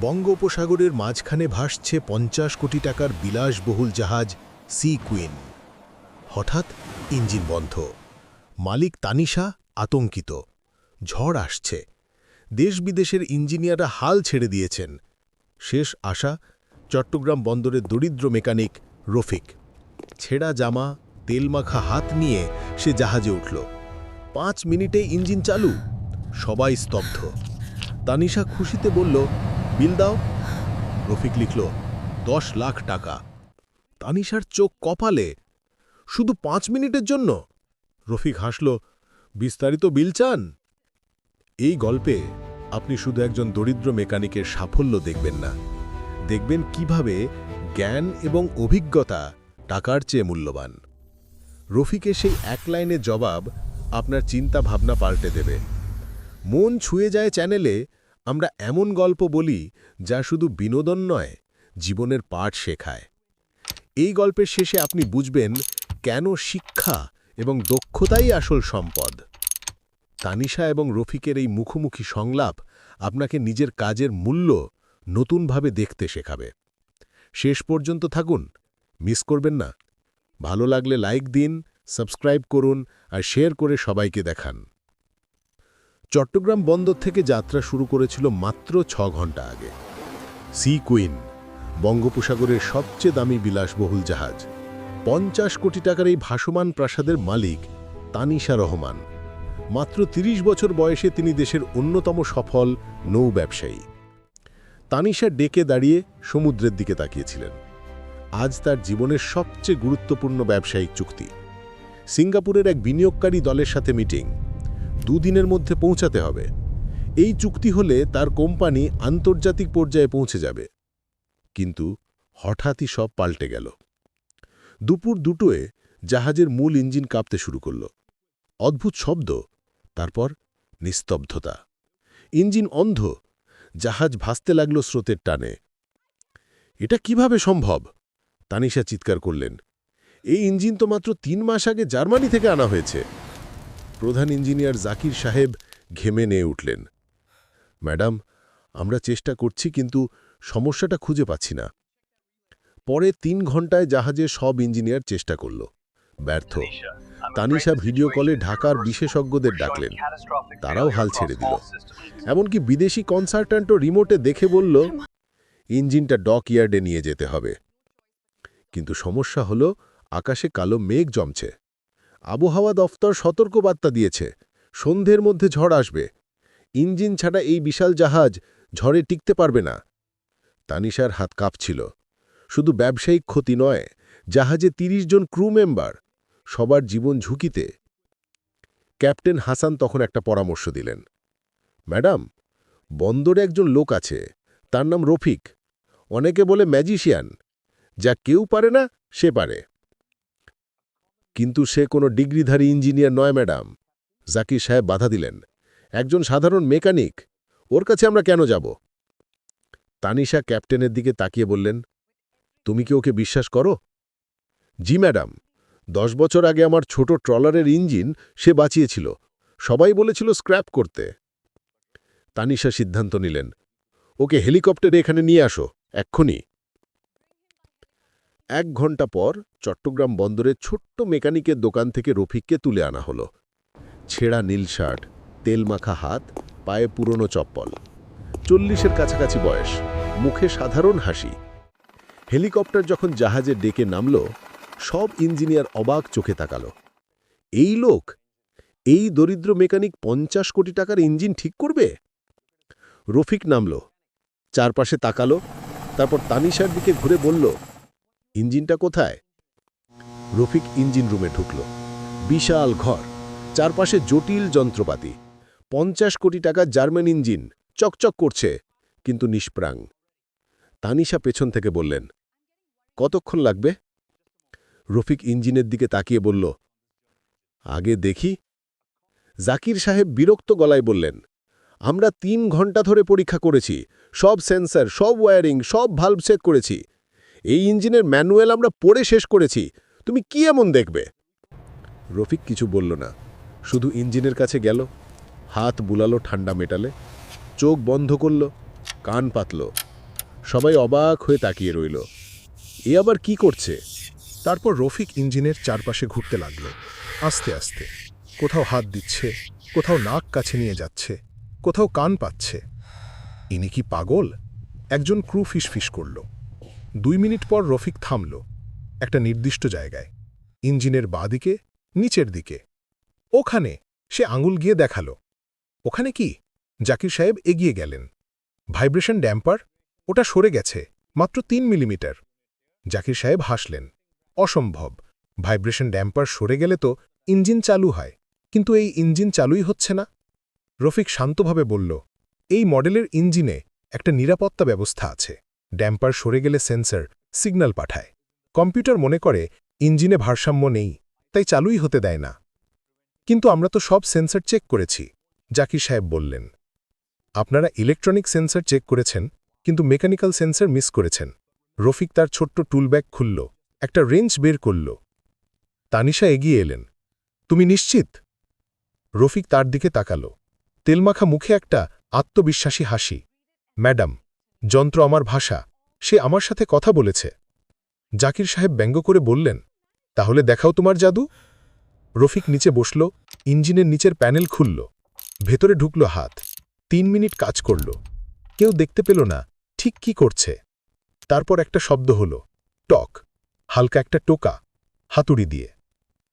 বঙ্গোপসাগরের মাঝখানে ভাসছে পঞ্চাশ কোটি টাকার বিলাসবহুল জাহাজ সি কুইন। হঠাৎ ইঞ্জিন বন্ধ। মালিক তানিশা আতঙ্কিত। ঝড় আসছে। দেশ বিদেশের ইঞ্জিনিয়াররা হাল ছেড়ে দিয়েছেন। শেষ আশা, চট্টগ্রাম বন্দরের দরিদ্র মেকানিক রফিক। ছেঁড়া জামা, তেলমাখা হাত নিয়ে সে জাহাজে উঠল। পাঁচ মিনিটে ইঞ্জিন চালু। সবাই স্তব্ধ। তানিশা খুশিতে বলল বিল দাও। রফিক লিখল, দশ লাখ টাকা। তানিশার চোখ কপালে, শুধু পাঁচ মিনিটের জন্য? রফিক হাসল, বিস্তারিত বিল চান? এই গল্পে আপনি শুধু একজন দরিদ্র মেকানিকের সাফল্য দেখবেন না। দেখবেন কীভাবে জ্ঞান এবং অভিজ্ঞতা টাকার চেয়ে মূল্যবান। রফিকের সেই এক লাইনের জবাব আপনার চিন্তা ভাবনা পাল্টে দেবে। মন ছুঁয়ে যায় চ্যানেলে আমরা এমন গল্প বলি যা শুধু বিনোদন নয়, জীবনের পাঠ শেখায়। এই গল্পের শেষে আপনি বুঝবেন কেন শিক্ষা এবং দক্ষতাই আসল সম্পদ। তানিশা এবং রফিকের এই মুখোমুখি সংলাপ আপনাকে নিজের কাজের মূল্য নতুনভাবে দেখতে শেখাবে। শেষ পর্যন্ত থাকুন, মিস করবেন না। ভালো লাগলে লাইক দিন, সাবস্ক্রাইব করুন আর শেয়ার করে সবাইকে দেখান। চট্টগ্রাম বন্দর থেকে যাত্রা শুরু করেছিল মাত্র ছ ঘণ্টা আগে। সি কুইন, বঙ্গোপসাগরের সবচেয়ে দামি বিলাসবহুল জাহাজ। পঞ্চাশ কোটি টাকার এই ভাসমান প্রাসাদের মালিক তানিশা রহমান। মাত্র ৩০ বছর বয়সে তিনি দেশের অন্যতম সফল নৌ ব্যবসায়ী। তানিশা ডেকে দাঁড়িয়ে সমুদ্রের দিকে তাকিয়েছিলেন। আজ তার জীবনের সবচেয়ে গুরুত্বপূর্ণ ব্যবসায়িক চুক্তি। সিঙ্গাপুরের এক বিনিয়োগকারী দলের সাথে মিটিং। দুদিনের মধ্যে পৌঁছাতে হবে। এই চুক্তি হলে তার কোম্পানি আন্তর্জাতিক পর্যায়ে পৌঁছে যাবে। কিন্তু হঠাৎই সব পাল্টে গেল। দুপুর দুটোয় জাহাজের মূল ইঞ্জিন কাঁপতে শুরু করল। অদ্ভুত শব্দ, তারপর নিস্তব্ধতা। ইঞ্জিন অন্ধ, জাহাজ ভাসতে লাগল স্রোতের টানে। এটা কীভাবে সম্ভব? তানিশা চিৎকার করলেন। এই ইঞ্জিন তো মাত্র তিন মাস আগে জার্মানি থেকে আনা হয়েছে। প্রধান ইঞ্জিনিয়ার জাকির সাহেব ঘেমে নিয়ে উঠলেন। ম্যাডাম আমরা চেষ্টা করছি কিন্তু সমস্যাটা খুঁজে পাচ্ছি না। পরে তিন ঘন্টায় জাহাজে সব ইঞ্জিনিয়ার চেষ্টা করল। ব্যর্থ। তানিশা ভিডিও কলে ঢাকার বিশেষজ্ঞদের ডাকলেন। তারাও হাল ছেড়ে দিল। এমনকি বিদেশি কনসালট্যান্টও রিমোটে দেখে বলল ইঞ্জিনটা ডক ইয়ার্ডে নিয়ে যেতে হবে। কিন্তু সমস্যা হল আকাশে কালো মেঘ জমছে। আবহাওয়া দফতর সতর্কবার্তা দিয়েছে। সন্ধ্যের মধ্যে ঝড় আসবে। ইঞ্জিন ছাড়া এই বিশাল জাহাজ ঝড়ে টিকতে পারবে না। তানিশার হাত কাঁপছিল। শুধু ব্যবসায়িক ক্ষতি নয়, জাহাজে ৩০ জন ক্রু মেম্বার, সবার জীবন ঝুঁকিতে। ক্যাপ্টেন হাসান তখন একটা পরামর্শ দিলেন। ম্যাডাম, বন্দরে একজন লোক আছে, তার নাম রফিক। অনেকে বলে ম্যাজিশিয়ান। যা কেউ পারে না, সে পারে। কিন্তু সে কোনো ডিগ্রিধারী ইঞ্জিনিয়ার নয়, ম্যাডাম। জাকির সাহেব বাধা দিলেন। একজন সাধারণ মেকানিক, ওর কাছে আমরা কেন যাব? তানিশা ক্যাপ্টেনের দিকে তাকিয়ে বললেন, তুমি কি ওকে বিশ্বাস করো? জি, ম্যাডাম। দশ বছর আগে আমার ছোট ট্রলারের ইঞ্জিন সে বাঁচিয়েছিল। সবাই বলেছিল স্ক্র্যাপ করতে। তানিশা সিদ্ধান্ত নিলেন, ওকে হেলিকপ্টারে এখানে নিয়ে আসো, এক্ষুনি। এক ঘণ্টা পর চট্টগ্রাম বন্দরের ছোট্ট মেকানিকের দোকান থেকে রফিককে তুলে আনা হলো। ছেঁড়া নীল শার্ট তেলমাখা হাত, পায়ে পুরনো চপ্পল। চল্লিশের কাছাকাছি বয়স, মুখে সাধারণ হাসি। হেলিকপ্টার যখন জাহাজে ডেকে নামল, সব ইঞ্জিনিয়ার অবাক চোখে তাকালো। এই লোক? এই দরিদ্র মেকানিক পঞ্চাশ কোটি টাকার ইঞ্জিন ঠিক করবে? রফিক নামল, চারপাশে তাকালো, তারপর তানিশার দিকে ঘুরে বলল ইঞ্জিনটা কোথায়? রফিক ইঞ্জিন রুমে ঢুকল। বিশাল ঘর, চারপাশে জটিল যন্ত্রপাতি। পঞ্চাশ কোটি টাকা জার্মান ইঞ্জিন, চকচক করছে, কিন্তু নিষ্প্রাং। তানিশা পেছন থেকে বললেন, কতক্ষণ লাগবে? রফিক ইঞ্জিনের দিকে তাকিয়ে বলল, আগে দেখি। জাকির সাহেব বিরক্ত গলায় বললেন, আমরা তিন ঘণ্টা ধরে পরীক্ষা করেছি, সব সেন্সর, সব ওয়্যারিং সব ভাল্ব চেক করেছি এই ইঞ্জিনের ম্যানুয়াল আমরা পড়ে শেষ করেছি। তুমি কি এমন দেখবে? রফিক কিছু বলল না। শুধু ইঞ্জিনের কাছে গেল। হাত বুলালো ঠান্ডা মেটালে। চোখ বন্ধ করল। কান পাতল। সবাই অবাক হয়ে তাকিয়ে রইল। এ আবার কি করছে? তারপর রফিক ইঞ্জিনের চারপাশে ঘুরতে লাগল। আস্তে আস্তে। কোথাও হাত দিচ্ছে, কোথাও নাক কাছে নিয়ে যাচ্ছে, কোথাও কান পাচ্ছে। ইনি কি পাগল? একজন ক্রু ফিসফিস করল। দুই মিনিট পর রফিক থামল, একটা নির্দিষ্ট জায়গায়। ইঞ্জিনের বাঁদিকে, নিচের দিকে। ওখানে সে আঙুল গিয়ে দেখাল। ওখানে কি? জাকির সাহেব এগিয়ে গেলেন। Vibration damper? ওটা সরে গেছে, মাত্র তিন মিলিমিটার। জাকির সাহেব হাসলেন। অসম্ভব। ভাইব্রেশন ড্যাম্পার সরে গেলে তো ইঞ্জিন চালু হয়, কিন্তু এই ইঞ্জিন চালুই হচ্ছে না। রফিক শান্তভাবে বলল, এই মডেলের ইঞ্জিনে একটা নিরাপত্তা ব্যবস্থা আছে। ড্যাম্পার সরে গেলে সেন্সর সিগন্যাল পাঠায়। কম্পিউটার মনে করে, ইঞ্জিনে ভারসাম্য নেই, তাই চালুই হতে দেয় না। কিন্তু আমরা তো সব সেন্সর চেক করেছি, জাকির সাহেব বললেন। আপনারা ইলেকট্রনিক সেন্সর চেক করেছেন, কিন্তু মেকানিক্যাল সেন্সর মিস করেছেন। রফিক তার ছোট্ট টুলব্যাগ খুলল, একটা রেঞ্জ বের করল। তানিশা এগিয়ে এলেন। তুমি নিশ্চিত? রফিক তার দিকে তাকাল। তেলমাখা মুখে একটা আত্মবিশ্বাসী হাসি। ম্যাডাম যন্ত্র আমার ভাষা, সে আমার সাথে কথা বলেছে। জাকির সাহেব ব্যঙ্গ করে বললেন, তাহলে দেখাও তোমার জাদু? রফিক নিচে বসল, ইঞ্জিনের নিচের প্যানেল খুলল, ভেতরে ঢুকল হাত, তিন মিনিট কাজ করল। কেউ দেখতে পেল না, ঠিক কি করছে? তারপর একটা শব্দ হল, টক, হালকা একটা টোকা, হাতুড়ি দিয়ে।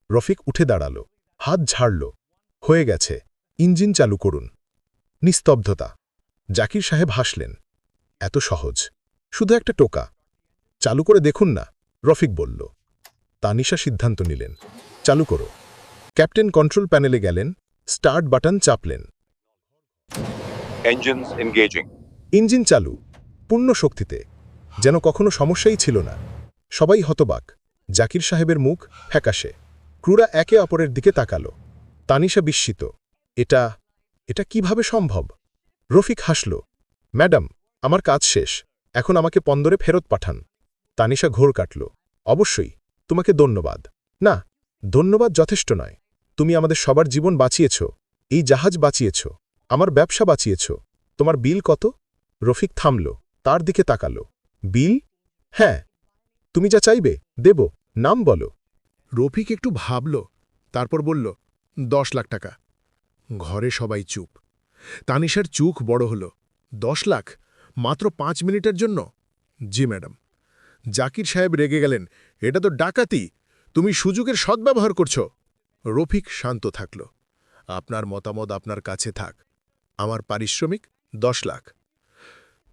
রফিক উঠে দাঁড়াল, হাত ঝাড়ল, হয়ে গেছে, ইঞ্জিন চালু করুন। নিস্তব্ধতা। জাকির সাহেব হাসলেন এত সহজ। শুধু একটা টোকা। চালু করে দেখুন না রফিক বলল। তানিশা সিদ্ধান্ত নিলেন। চালু করো। ক্যাপ্টেন কন্ট্রোল প্যানেলে গেলেন স্টার্ট বাটন চাপলেন। ইঞ্জিন চালু পূর্ণ শক্তিতে। যেন কখনো সমস্যাই ছিল না। সবাই হতবাক। জাকির সাহেবের মুখ ফ্যাকাশে। ক্রুরা একে অপরের দিকে তাকালো। তানিশা বিস্মিত। এটা এটা কীভাবে সম্ভব? রফিক হাসল। ম্যাডাম আমার কাজ শেষ। এখন আমাকে পন্দরে ফেরত পাঠান। তানিশা ঘোর কাটল। অবশ্যই, তোমাকে ধন্যবাদ। না, ধন্যবাদ যথেষ্ট নয়। তুমি আমাদের সবার জীবন বাঁচিয়েছ। এই জাহাজ বাঁচিয়েছ। আমার ব্যবসা বাঁচিয়েছ। তোমার বিল কত? রফিক থামল, তার দিকে তাকাল। বিল? হ্যাঁ। তুমি যা চাইবে, দেব, নাম বলো। রফিক একটু ভাবল, তারপর বলল, দশ লাখ টাকা। ঘরে সবাই চুপ। তানিশার চুখ বড় হল। দশ লাখ? মাত্র পাঁচ মিনিটের জন্য? জি, ম্যাডাম। জাকির সাহেব রেগে গেলেন। এটা তো ডাকাতি। তুমি সুযোগের সদ্ব্যবহার করছ। রফিক শান্ত থাকল। আপনার মতামত আপনার কাছে থাক। আমার পারিশ্রমিক দশ লাখ।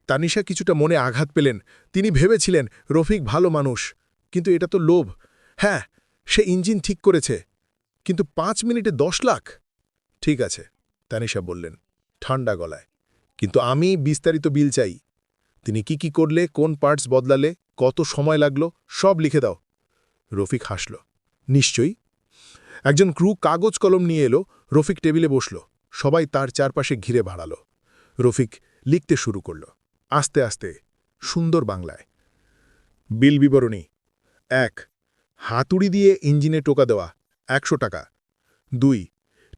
তানিশা কিছুটা মনে আঘাত পেলেন। তিনি ভেবেছিলেন, রফিক ভালো মানুষ। কিন্তু এটা তো লোভ। হ্যাঁ সে ইঞ্জিন ঠিক করেছে। কিন্তু পাঁচ মিনিটে দশ লাখ? ঠিক আছে, তানিশা বললেন। ঠান্ডা গলায়। কিন্তু আমি বিস্তারিত বিল চাই। তিনি কি কি করলে, কোন পার্টস বদলালে, কত সময় লাগল, সব লিখে দাও। রফিক হাসল। নিশ্চয়ই। একজন ক্রু কাগজ কলম নিয়ে এলো, রফিক টেবিলে বসল। সবাই তার চারপাশে ঘিরে বাড়াল। রফিক লিখতে শুরু করল। আস্তে আস্তে, সুন্দর বাংলায়। বিল বিবরণী। এক, হাতুড়ি দিয়ে ইঞ্জিনে টোকা দেওয়া, একশো টাকা। দুই,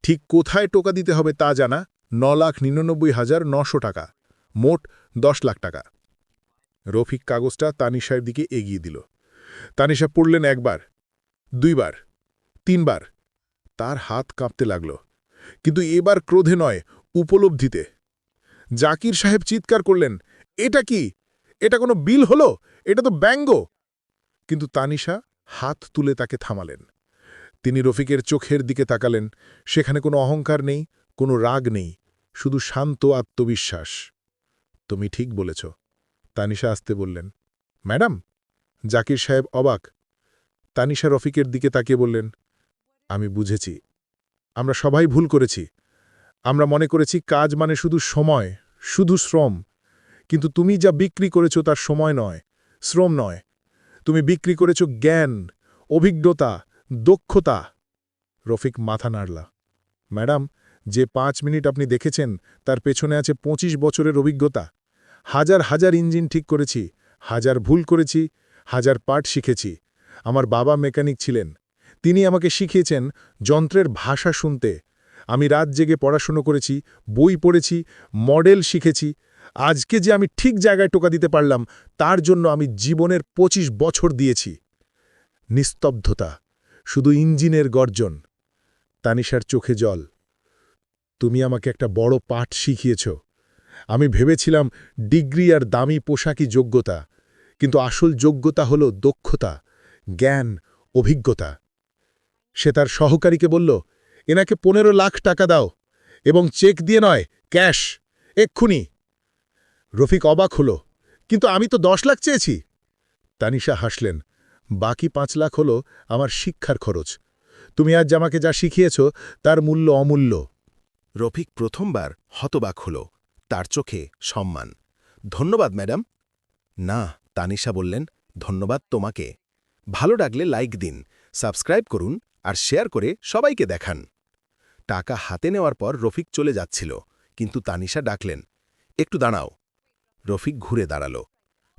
ঠিক কোথায় টোকা দিতে হবে তা জানা। ন লাখ নিরানব্বই হাজার নশো টাকা, মোট দশ লাখ টাকা। রফিক কাগজটা তানিশার দিকে এগিয়ে দিল। তানিশা পড়লেন একবার, দুইবার, তিনবার। তার হাত কাঁপতে লাগল। কিন্তু এবার ক্রোধে নয়, উপলব্ধিতে। জাকির সাহেব চিৎকার করলেন, এটা কি? এটা কোনো বিল হলো? এটা তো ব্যঙ্গ! কিন্তু তানিশা হাত তুলে তাকে থামালেন। তিনি রফিকের চোখের দিকে তাকালেন। সেখানে কোনো অহংকার নেই, কোনো রাগ নেই। শুধু শান্ত আত্মবিশ্বাস। তুমি ঠিক বলেছ। তানিশা আসতে বললেন, ম্যাডাম, জাকির সাহেব অবাক। তানিশা রফিকের দিকে তাকিয়ে বললেন, আমি বুঝেছি। আমরা সবাই ভুল করেছি। আমরা মনে করেছি কাজ মানে শুধু সময়, শুধু শ্রম। কিন্তু তুমি যা বিক্রি করেছ তার সময় নয়, শ্রম নয়। তুমি বিক্রি করেছ জ্ঞান, অভিজ্ঞতা, দক্ষতা। রফিক মাথা নাড়লা, ম্যাডাম যে পাঁচ মিনিট আপনি দেখেছেন, তার পেছনে আছে ২৫ বছরের অভিজ্ঞতা। হাজার হাজার ইঞ্জিন ঠিক করেছি, হাজার ভুল করেছি, হাজার পার্ট শিখেছি। আমার বাবা মেকানিক ছিলেন। তিনি আমাকে শিখিয়েছেন যন্ত্রের ভাষা শুনতে। আমি রাত জেগে পড়াশুনো করেছি, বই পড়েছি, মডেল শিখেছি। আজকে যে আমি ঠিক জায়গায় টোকা দিতে পারলাম, তার জন্য আমি জীবনের ২৫ বছর দিয়েছি। নিস্তব্ধতা, শুধু ইঞ্জিনের গর্জন, তানিশার চোখে জল। তুমি আমাকে একটা বড় পাঠ শিখিয়েছ। আমি ভেবেছিলাম ডিগ্রি আর দামি পোশাকই যোগ্যতা, কিন্তু আসল যোগ্যতা হল দক্ষতা, জ্ঞান, অভিজ্ঞতা। সে তার সহকারীকে বলল, এনাকে পনেরো লাখ টাকা দাও এবং চেক দিয়ে নয়, ক্যাশ, এক্ষুনি। রফিক অবাক হল, কিন্তু আমি তো দশ লাখ চেয়েছি। তানিশা হাসলেন, বাকি পাঁচ লাখ হল আমার শিক্ষার খরচ। তুমি আজ আমাকে যা শিখিয়েছ তার মূল্য অমূল্য। রফিক প্রথমবার হতবাক হল। তার চোখে সম্মান। ধন্যবাদ, ম্যাডাম। না, তানিশা বললেন, ধন্যবাদ তোমাকে। ভালো লাগলে লাইক দিন, সাবস্ক্রাইব করুন আর শেয়ার করে সবাইকে দেখান। টাকা হাতে নেওয়ার পর রফিক চলে যাচ্ছিল, কিন্তু তানিশা ডাকলেন, একটু দাঁড়াও। রফিক ঘুরে দাঁড়াল।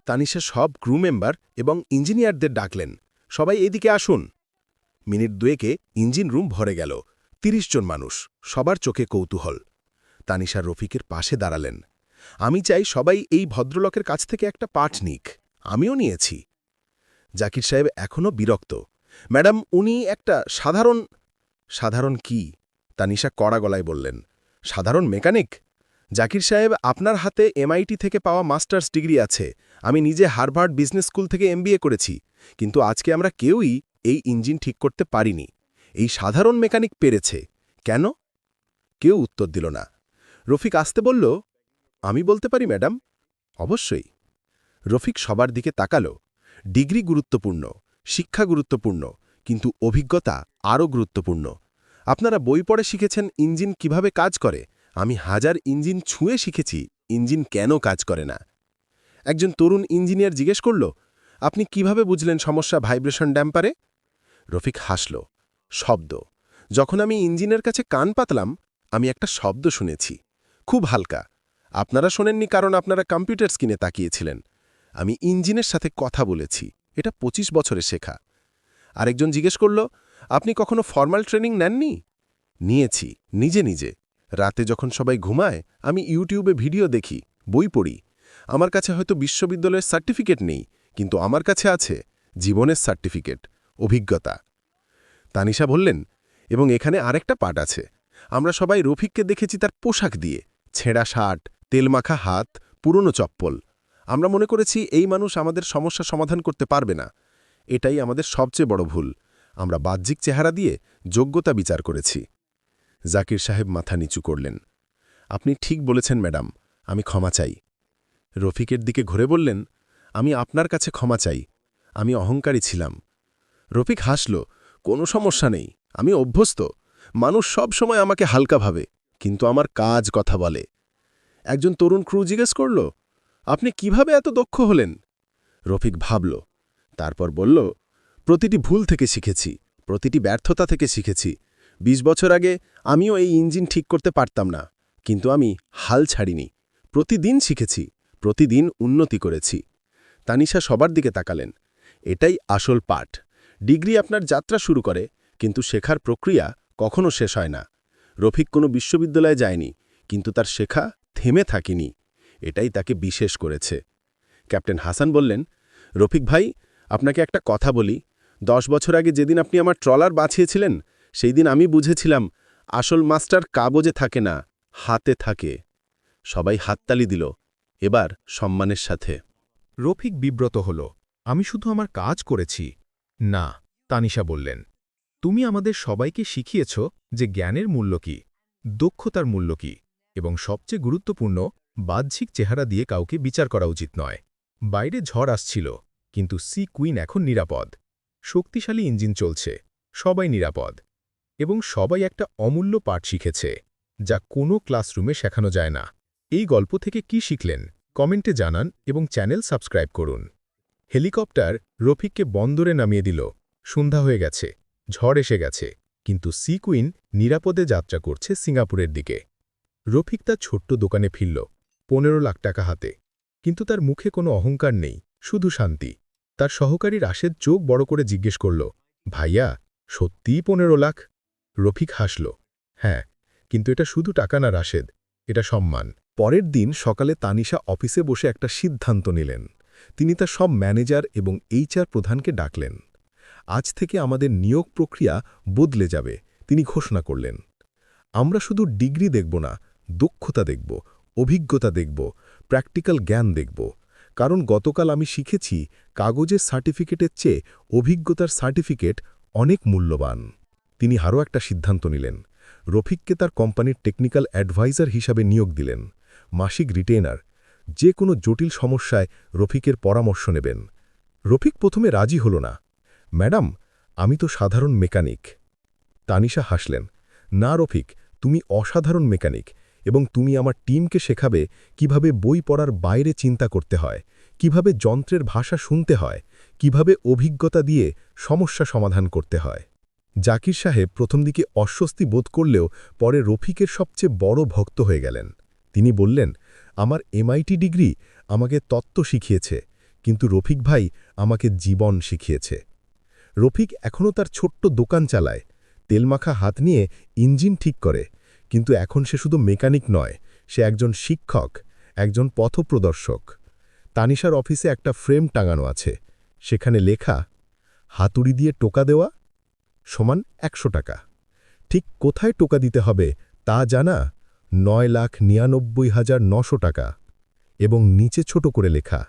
তানিশা সব ক্রু মেম্বার এবং ইঞ্জিনিয়ারদের ডাকলেন, সবাই এদিকে আসুন। মিনিট দুয়েকে ইঞ্জিন রুম ভরে গেল। তিরিশ জন মানুষ, সবার চোখে কৌতূহল। তানিশা রফিকের পাশে দাঁড়ালেন। আমি চাই সবাই এই ভদ্রলোকের কাছ থেকে একটা পাঠ নিক। আমিও নিয়েছি। জাকির সাহেব এখনও বিরক্ত। ম্যাডাম, উনি একটা সাধারণ সাধারণ কি? তানিশা কড়া গলায় বললেন। সাধারণ মেকানিক? জাকির সাহেব, আপনার হাতে এমআইটি থেকে পাওয়া মাস্টার্স ডিগ্রি আছে। আমি নিজে হারভার্ড বিজনেস স্কুল থেকে এমবিএ করেছি। কিন্তু আজকে আমরা কেউই এই ইঞ্জিন ঠিক করতে পারিনি। এই সাধারণ মেকানিক পেরেছে। কেন? কেউ উত্তর দিল না। রফিক আসতে বলল, আমি বলতে পারি, ম্যাডাম? অবশ্যই। রফিক সবার দিকে তাকালো। ডিগ্রি গুরুত্বপূর্ণ, শিক্ষা গুরুত্বপূর্ণ, কিন্তু অভিজ্ঞতা আরও গুরুত্বপূর্ণ। আপনারা বই পড়ে শিখেছেন ইঞ্জিন কীভাবে কাজ করে? আমি হাজার ইঞ্জিন ছুঁয়ে শিখেছি, ইঞ্জিন কেন কাজ করে না? একজন তরুণ ইঞ্জিনিয়ার জিজ্ঞেস করল, আপনি কীভাবে বুঝলেন সমস্যা ভাইব্রেশন ড্যাম্পারে? রফিক হাসল শব্দ। যখন আমি ইঞ্জিনের কাছে কান পাতলাম, আমি একটা শব্দ শুনেছি। খুব হালকা। আপনারা শোনেননি কারণ আপনারা কম্পিউটার স্ক্রিনে তাকিয়েছিলেন। আমি ইঞ্জিনের সাথে কথা বলেছি। এটা ২৫ বছরে শেখা। আরেকজন জিজ্ঞেস করল, আপনি কখনো ফর্মাল ট্রেনিং নেননি? নিয়েছি, নিজে নিজে। রাতে যখন সবাই ঘুমায়, আমি ইউটিউবে ভিডিও দেখি, বই পড়ি। আমার কাছে হয়তো বিশ্ববিদ্যালয়ের সার্টিফিকেট নেই, কিন্তু আমার কাছে আছে জীবনের সার্টিফিকেট, অভিজ্ঞতা। তানিশা বললেন, এবং এখানে আরেকটা পাট আছে। আমরা সবাই রফিককে দেখেছি তার পোশাক দিয়ে। ছেঁড়া শার্ট, তেলমাখা হাত, পুরনো চপ্পল। আমরা মনে করেছি এই মানুষ আমাদের সমস্যা সমাধান করতে পারবে না। এটাই আমাদের সবচেয়ে বড় ভুল। আমরা বাহ্যিক চেহারা দিয়ে যোগ্যতা বিচার করেছি। জাকির সাহেব মাথা নিচু করলেন, আপনি ঠিক বলেছেন, ম্যাডাম। আমি ক্ষমা চাই। রফিকের দিকে ঘুরে বললেন, আমি আপনার কাছে ক্ষমা চাই। আমি অহংকারী ছিলাম। রফিক হাসল কোনো সমস্যা নেই, আমি অভ্যস্ত। মানুষ সব সময় আমাকে হালকা ভাবে, কিন্তু আমার কাজ কথা বলে। একজন তরুণ ক্রু জিজ্ঞেস করল, আপনি কীভাবে এত দক্ষ হলেন? রফিক ভাবল, তারপর বলল, প্রতিটি ভুল থেকে শিখেছি, প্রতিটি ব্যর্থতা থেকে শিখেছি। ২০ বছর আগে আমিও এই ইঞ্জিন ঠিক করতে পারতাম না, কিন্তু আমি হাল ছাড়িনি। প্রতিদিন শিখেছি, প্রতিদিন উন্নতি করেছি। তানিশা সবার দিকে তাকালেন, এটাই আসল পাঠ। ডিগ্রি আপনার যাত্রা শুরু করে, কিন্তু শেখার প্রক্রিয়া কখনো শেষ হয় না। রফিক কোনো বিশ্ববিদ্যালয়ে যায়নি, কিন্তু তার শেখা থেমে থাকিনি। এটাই তাকে বিশেষ করেছে। ক্যাপ্টেন হাসান বললেন, রফিক ভাই, আপনাকে একটা কথা বলি। দশ বছর আগে যেদিন আপনি আমার ট্রলার বাছিয়েছিলেন সেই দিন আমি বুঝেছিলাম, আসল মাস্টার কাগজে থাকে না, হাতে থাকে। সবাই হাততালি দিল, এবার সম্মানের সাথে। রফিক বিব্রত হল, আমি শুধু আমার কাজ করেছি না, তানিশা বললেন, তুমি আমাদের সবাইকে শিখিয়েছ যে জ্ঞানের মূল্য কি, দক্ষতার মূল্য কি, এবং সবচেয়ে গুরুত্বপূর্ণ, বাহ্যিক চেহারা দিয়ে কাউকে বিচার করা উচিত নয়। বাইরে ঝড় আসছিল, কিন্তু সি কুইন এখন নিরাপদ। শক্তিশালী ইঞ্জিন চলছে, সবাই নিরাপদ, এবং সবাই একটা অমূল্য পাঠ শিখেছে, যা কোনো ক্লাসরুমে শেখানো যায় না। এই গল্প থেকে কি শিখলেন, কমেন্টে জানান এবং চ্যানেল সাবস্ক্রাইব করুন। হেলিকপ্টার রফিককে বন্দরে নামিয়ে দিল। সন্ধ্যা হয়ে গেছে, ঝড় এসে গেছে, কিন্তু সি কুইন নিরাপদে যাত্রা করছে সিঙ্গাপুরের দিকে। রফিক তার ছোট্ট দোকানে ফিরল, পনেরো লাখ টাকা হাতে। কিন্তু তার মুখে কোনো অহংকার নেই, শুধু শান্তি। তার সহকারী রাশেদ চোখ বড় করে জিজ্ঞেস করল, ভাইয়া, সত্যিই পনেরো লাখ? রফিক হাসল হ্যাঁ কিন্তু এটা শুধু টাকা না, রাশেদ, এটা সম্মান। পরের দিন সকালে তানিশা অফিসে বসে একটা সিদ্ধান্ত নিলেন। তিনি তার সব ম্যানেজার এবং এইচআর প্রধানকে ডাকলেন। আজ থেকে আমাদের নিয়োগ প্রক্রিয়া বদলে যাবে, তিনি ঘোষণা করলেন। আমরা শুধু ডিগ্রি দেখব না, দক্ষতা দেখব, অভিজ্ঞতা দেখব, প্র্যাকটিক্যাল জ্ঞান দেখব। কারণ গতকাল আমি শিখেছি, কাগজের সার্টিফিকেটের চেয়ে অভিজ্ঞতার সার্টিফিকেট অনেক মূল্যবান। তিনি আরও একটা সিদ্ধান্ত নিলেন। রফিককে তার কোম্পানির টেকনিক্যাল অ্যাডভাইজার হিসাবে নিয়োগ দিলেন, মাসিক রিটেনার যে কোনো জটিল সমস্যায় রফিকের পরামর্শ নেবেন। রফিক প্রথমে রাজি হল না। ম্যাডাম, আমি তো সাধারণ মেকানিক। তানিশা হাসলেন। না রফিক, তুমি অসাধারণ মেকানিক এবং তুমি আমার টিমকে শেখাবে কীভাবে বই পড়ার বাইরে চিন্তা করতে হয়, কীভাবে যন্ত্রের ভাষা শুনতে হয়, কীভাবে অভিজ্ঞতা দিয়ে সমস্যা সমাধান করতে হয়। জাকির সাহেব প্রথম দিকে অস্বস্তি বোধ করলেও পরে রফিকের সবচেয়ে বড় ভক্ত হয়ে গেলেন। তিনি বললেন আমার এমআইটি ডিগ্রি আমাকে তত্ত্ব শিখিয়েছে, কিন্তু রফিক ভাই আমাকে জীবন শিখিয়েছে। রফিক এখনও তার ছোট্ট দোকান চালায় তেলমাখা হাত নিয়ে ইঞ্জিন ঠিক করে, কিন্তু এখন সে শুধু মেকানিক নয়, সে একজন শিক্ষক, একজন পথপ্রদর্শক। তানিশার অফিসে একটা ফ্রেম টাঙানো আছে, সেখানে লেখা, হাতুড়ি দিয়ে টোকা দেওয়া সমান একশো টাকা। ঠিক কোথায় টোকা দিতে হবে তা জানা নয় লাখ নিরানব্বই হাজার নশো টাকা এবং নিচে ছোট করে লেখা,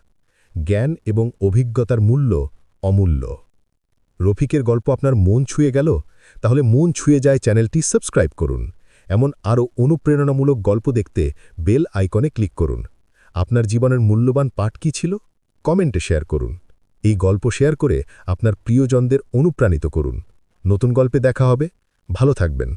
জ্ঞান এবং অভিজ্ঞতার মূল্য অমূল্য। রফিকের গল্প আপনার মন ছুঁয়ে গেল? তাহলে মন ছুঁয়ে যায় চ্যানেলটি সাবস্ক্রাইব করুন। এমন আরও অনুপ্রেরণামূলক গল্প দেখতে বেল আইকনে ক্লিক করুন। আপনার জীবনের মূল্যবান পাঠ কী ছিল? কমেন্টে শেয়ার করুন। এই গল্প শেয়ার করে আপনার প্রিয়জনদের অনুপ্রাণিত করুন। নতুন গল্পে দেখা হবে। ভালো থাকবেন।